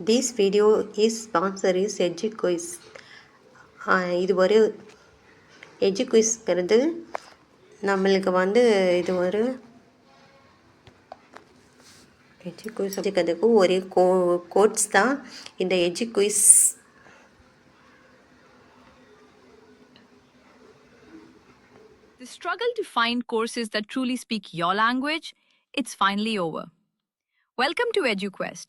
This video is sponsor is Eduquiz இது ஒரு எஜுகுயிஸ்ங்கிறது நம்மளுக்கு வந்து இது ஒரு எஜுகுயிஸ் வச்சுக்கிறதுக்கு ஒரு கோ கோட்ஸ் தான் இந்த Eduquiz The struggle to find courses that truly speak your language, it's finally over. Welcome to EduQuest,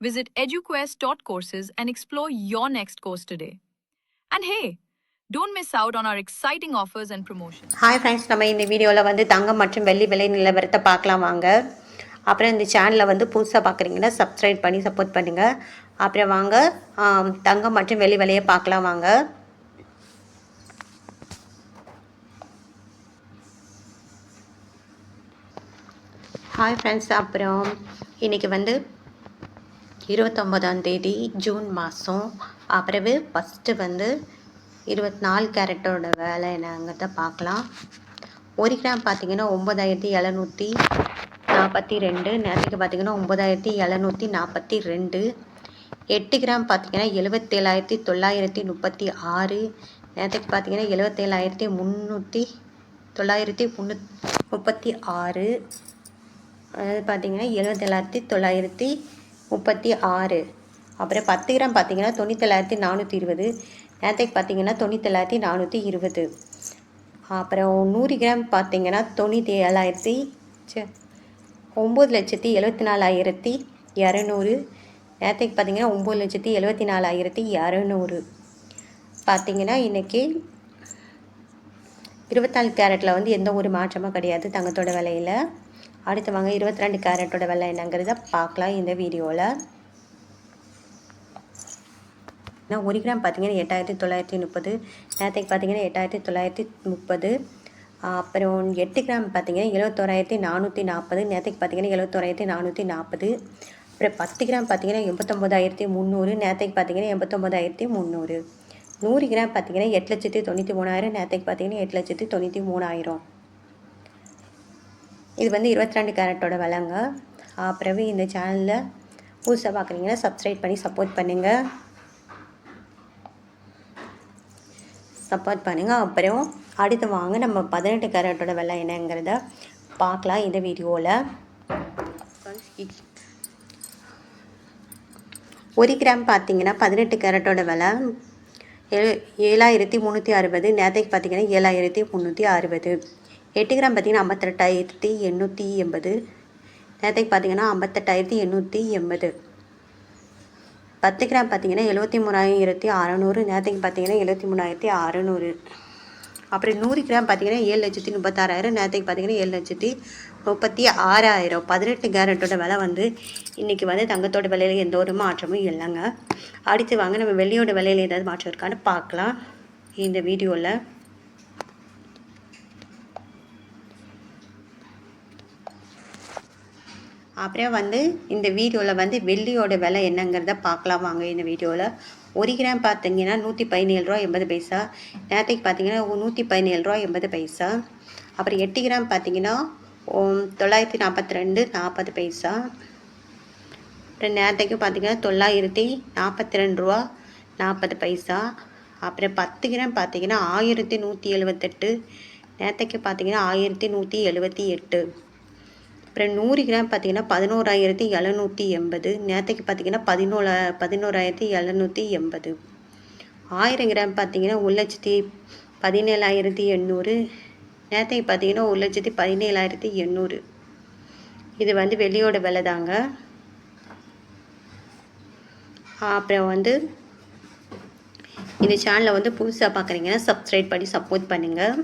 Visit eduquest.courses and explore your next course today. And hey, don't miss out on our exciting offers and promotion hi friends நம்ம இந்த வீடியோவில் வந்து தங்கம் மற்றும் வெள்ளி விலை நிலவரத்தை பார்க்கலாம் வாங்க. அப்புறம் இந்த சேனலை வந்து புதுசாக பார்க்குறீங்கன்னா சப்ஸ்கிரைப் பண்ணி சப்போர்ட் பண்ணுங்கள் அப்புறம் வாங்க தங்கம் மற்றும் வெள்ளி விலையை பார்க்கலாம் வாங்க. ஹாய் ஃப்ரெண்ட்ஸ் அப்புறம் இன்றைக்கி வந்து இருபத்தொம்போதாம் தேதி ஜூன் மாதம் அப்புறவு ஃபஸ்ட்டு வந்து இருபத்தி நாலு கேரட்டோட வேலை என்னங்கிறத பார்க்கலாம் ஒரு கிராம் பார்த்தீங்கன்னா ஒம்பதாயிரத்தி எழுநூற்றி நாற்பத்தி ரெண்டு நேரத்துக்கு பார்த்தீங்கன்னா ஒம்பதாயிரத்தி எழுநூற்றி நாற்பத்தி ரெண்டு. எட்டு கிராம் பார்த்தீங்கன்னா எழுபத்தேழாயிரத்தி தொள்ளாயிரத்தி முப்பத்தி ஆறு. நேரத்துக்கு பார்த்தீங்கன்னா எழுபத்தேழாயிரத்தி முந்நூற்றி தொள்ளாயிரத்தி முன்னூ முப்பத்தி ஆறு. அதாவது பார்த்தீங்கன்னா எழுபத்தேழாயிரத்தி தொள்ளாயிரத்தி முப்பத்தி ஆறு. அப்புறம் பத்து கிராம் பார்த்தீங்கன்னா தொண்ணூத்தேழாயிரத்தி நானூற்றி இருபது. நேரத்துக்கு பார்த்தீங்கன்னா தொண்ணூத்தேழாயிரத்தி நானூற்றி இருபது. அப்புறம் நூறு கிராம் பார்த்தீங்கன்னா தொண்ணூற்றி ஏழாயிரத்தி ஒம்பது லட்சத்தி எழுபத்தி நாலாயிரத்தி இரநூறு. நேரத்துக்கு பார்த்தீங்கன்னா ஒம்பது லட்சத்தி எழுபத்தி நாலாயிரத்தி இரநூறு. பார்த்தீங்கன்னா இன்றைக்கி இருபத்தாலு கேரட்டில் வந்து எந்த ஒரு மாற்றமும் கிடையாது தங்கத்தோட விலையில். அடுத்து வாங்க இருபத்தி ரெண்டு கேரட்டோட விலை என்னங்கிறத பார்க்கலாம் இந்த வீடியோவில் நான் ஒரு கிராம் பார்த்தீங்கன்னா எட்டாயிரத்தி தொள்ளாயிரத்தி முப்பது நேரத்துக்கு பார்த்தீங்கன்னா எட்டாயிரத்தி தொள்ளாயிரத்தி முப்பது அப்புறம் எட்டு கிராம் பார்த்தீங்கன்னா எழுபத்தோராயிரத்தி நானூற்றி நாற்பது நேரத்துக்கு பார்த்தீங்கன்னா எழுபத்தோராயிரத்தி நானூற்றி நாற்பது அப்புறம் பத்து கிராம் பார்த்தீங்கன்னா எண்பத்தொம்போதாயிரத்தி முந்நூறு நேரத்துக்கு பார்த்தீங்கன்னா எண்பத்தொம்போதாயிரத்தி முந்நூறு. நூறு கிராம் பார்த்தீங்கன்னா எட்டு லட்சத்தி தொண்ணூற்றி மூணாயிரம் நேரத்துக்கு பார்த்தீங்கன்னா எட்டு லட்சத்தி தொண்ணூற்றி மூணாயிரம். இது வந்து இருபத்தி ரெண்டு கேரட்டோட விலைங்க. பிறகு இந்த சேனலில் புதுசாக பார்க்குறீங்கன்னா சப்ஸ்கிரைப் பண்ணி சப்போர்ட் பண்ணுங்கள் சப்போர்ட் பண்ணுங்கள் அப்புறம் அடுத்து வாங்க நம்ம பதினெட்டு கேரட்டோட விலை என்னங்கிறத பார்க்கலாம் இந்த வீடியோவில் ஒரு கிராம் பார்த்தீங்கன்னா பதினெட்டு கேரட்டோட விலை ஏழாயிரத்தி முந்நூற்றி அறுபது. நேரத்துக்கு பார்த்தீங்கன்னா ஏழாயிரத்தி முந்நூற்றி அறுபது. எட்டு கிராம் பார்த்தீங்கன்னா ஐம்பத்தெட்டாயிரத்தி எண்ணூற்றி எண்பது. நேரத்துக்கு பார்த்தீங்கன்னா ஐம்பத்தெட்டாயிரத்தி எண்ணூற்றி எண்பது. பத்து கிராம் பார்த்தீங்கன்னா எழுபத்தி மூணாயிரத்தி அறநூறு. நேரத்துக்கு பார்த்தீங்கன்னா எழுபத்தி மூணாயிரத்தி அறநூறு. அப்புறம் நூறு கிராம் பார்த்தீங்கன்னா ஏழு லட்சத்தி முப்பத்தாறாயிரம். நேரத்துக்கு பார்த்தீங்கன்னா ஏழு லட்சத்தி முப்பத்தி ஆறாயிரம் பதினெட்டு கேரட்டோட விலை வந்து இன்றைக்கி வந்து தங்கத்தோட விலையில் எந்த ஒரு மாற்றமும் இல்லைங்க. அடுத்து வாங்க நம்ம வெள்ளியோட விலையில் ஏதாவது மாற்றம் இருக்கான்னு பார்க்கலாம். இந்த வீடியோவில் அப்புறம் வந்து இந்த வீடியோவில் வந்து வெள்ளியோட விலை என்னங்கிறத பார்க்கலாம். வாங்க இந்த வீடியோவில் ஒரு கிராம் பார்த்தீங்கன்னா நூற்றி பதினேழு ரூபா எண்பது பைசா. நேரத்துக்கு பார்த்தீங்கன்னா நூற்றி பதினேழு ரூபா எண்பது பைசா. அப்புறம் எட்டு கிராம் பார்த்தீங்கன்னா தொள்ளாயிரத்தி நாற்பத்தி ரெண்டு நாற்பது பைசா. அப்புறம் நேரத்துக்கு பார்த்தீங்கன்னா தொள்ளாயிரத்தி நாற்பத்தி ரெண்டு ரூபா நாற்பது பைசா. அப்புறம் பத்து கிராம் பார்த்தீங்கன்னா ஆயிரத்தி நூற்றி எழுபத்தெட்டு நேரத்துக்கு பார்த்தீங்கன்னா ஆயிரத்தி நூற்றி எழுபத்தி எட்டு. அப்புறம் நூறு கிராம் பார்த்திங்கன்னா பதினோராயிரத்தி எழுநூற்றி எண்பது நேரத்துக்கு பார்த்தீங்கன்னா பதினோழ பதினோராயிரத்தி எழுநூற்றி எண்பது. ஆயிரம் கிராம் பார்த்திங்கன்னா ஒரு லட்சத்தி பதினேழாயிரத்தி எண்ணூறு நேரத்துக்கு பார்த்தீங்கன்னா ஒரு லட்சத்தி பதினேழாயிரத்தி எண்ணூறு. இது வந்து வெளியோட விலை தாங்க. அப்புறம் வந்து இந்த சேனலை வந்து புதுசாக பார்க்குறீங்கன்னா சப்ஸ்கிரைப் பண்ணி சப்போர்ட் பண்ணுங்கள்